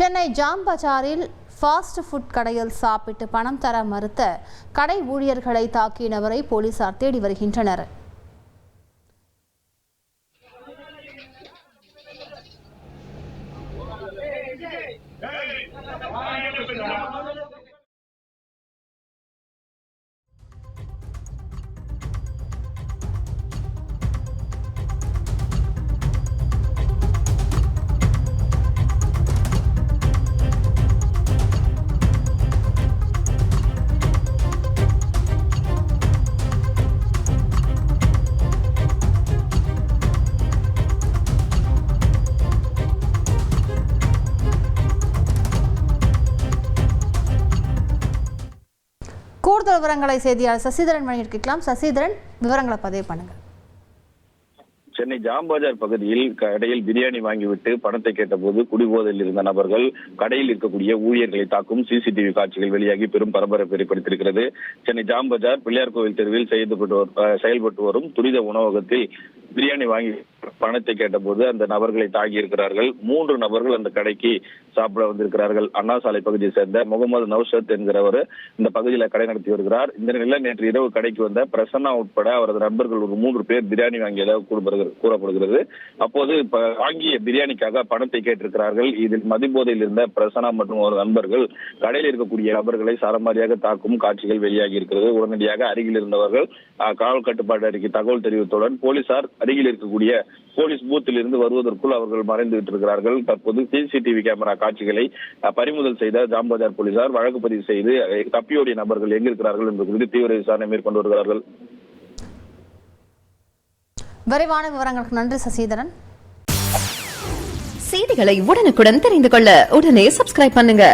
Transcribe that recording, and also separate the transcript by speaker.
Speaker 1: சென்னை ஜாம் பஜாரில் fast food கடையில் சாப்பிட்டு பணம் தர மறுத்த கடை ஊழியர்களை தாக்கிய நபரை போலீசார் தேடி வருகின்றனர். கூடுதல் விவரங்களை செய்தியாளர் சசிதரன் வழங்கியிருக்கலாம் சசிதரன் விவரங்களை பதிவு பண்ணுங்க.
Speaker 2: சென்னை ஜாம்பஜார் பகுதியில் கடையில் பிரியாணி வாங்கிவிட்டு பணத்தை கேட்டபோது குடிபோதையில் இருந்த நபர்கள் கடையில் இருக்கக்கூடிய ஊழியர்களை தாக்கும் சிசிடிவி காட்சிகள் வெளியாகி பெரும் பரபரப்பு ஏற்படுத்தியிருக்கிறது. சென்னை ஜாம்பஜார் பிள்ளையார் கோவில் தெருவில் செயல்பட்டு வரும் செயல்பட்டு வரும் துரித உணவகத்தில் பிரியாணி வாங்கி பணத்தை கேட்டபோது அந்த நபர்களை தாக்கி இருக்கிறார்கள். மூன்று நபர்கள் அந்த கடைக்கு சாப்பிட வந்திருக்கிறார்கள். அண்ணா சாலை பகுதியை சேர்ந்த முகமது நௌஷத் என்கிறவர் இந்த பகுதியில் கடை நடத்தி வருகிறார். இந்த நிலையில் நேற்று இரவு கடைக்கு வந்த பிரசன்னா உட்பட அவரது நண்பர்கள் ஒரு மூன்று பேர் பிரியாணி வாங்கியதாக கூறப்படுகிறது கூறப்படுகிறது. அப்போது வாங்கிய பிரியாணிக்காக பணத்தை கேட்டிருக்கிறார்கள். இதில் மதிபோதையில் இருந்த பிரசன்னா மற்றும் ஒரு நண்பர்கள் கடையில் இருக்கக்கூடிய நபர்களை சரமாரியாக தாக்கும் காட்சிகள் வெளியாகி இருக்கிறது. உடனடியாக அருகில் இருந்தவர்கள் காவல் கட்டுப்பாட்டு அறிக்கை தகவல் தெரிவித்தவுடன் போலீசார் அருகில் இருக்கக்கூடிய போலீஸ் பூத்தில் இருந்து வருவதற்குள் அவர்கள் மறைந்து விட்டிருக்கிறார்கள். தற்போது சிசிடிவி கேமரா காட்சிகளை பறிமுதல் செய்த ஜாம்பஜார் போலீசார் வழக்கு பதிவு செய்து தப்பியோடிய நபர்கள் எங்கிருக்கிறார்கள் என்பது குறித்து தீவிர விசாரணை மேற்கொண்டு வருகிறார்கள்.
Speaker 1: விரைவான விவரங்களுக்கு நன்றி சசிதரன்.
Speaker 3: செய்திகளை உடனுக்குடன் தெரிந்து கொள்ள உடனே சப்ஸ்கிரைப் பண்ணுங்க.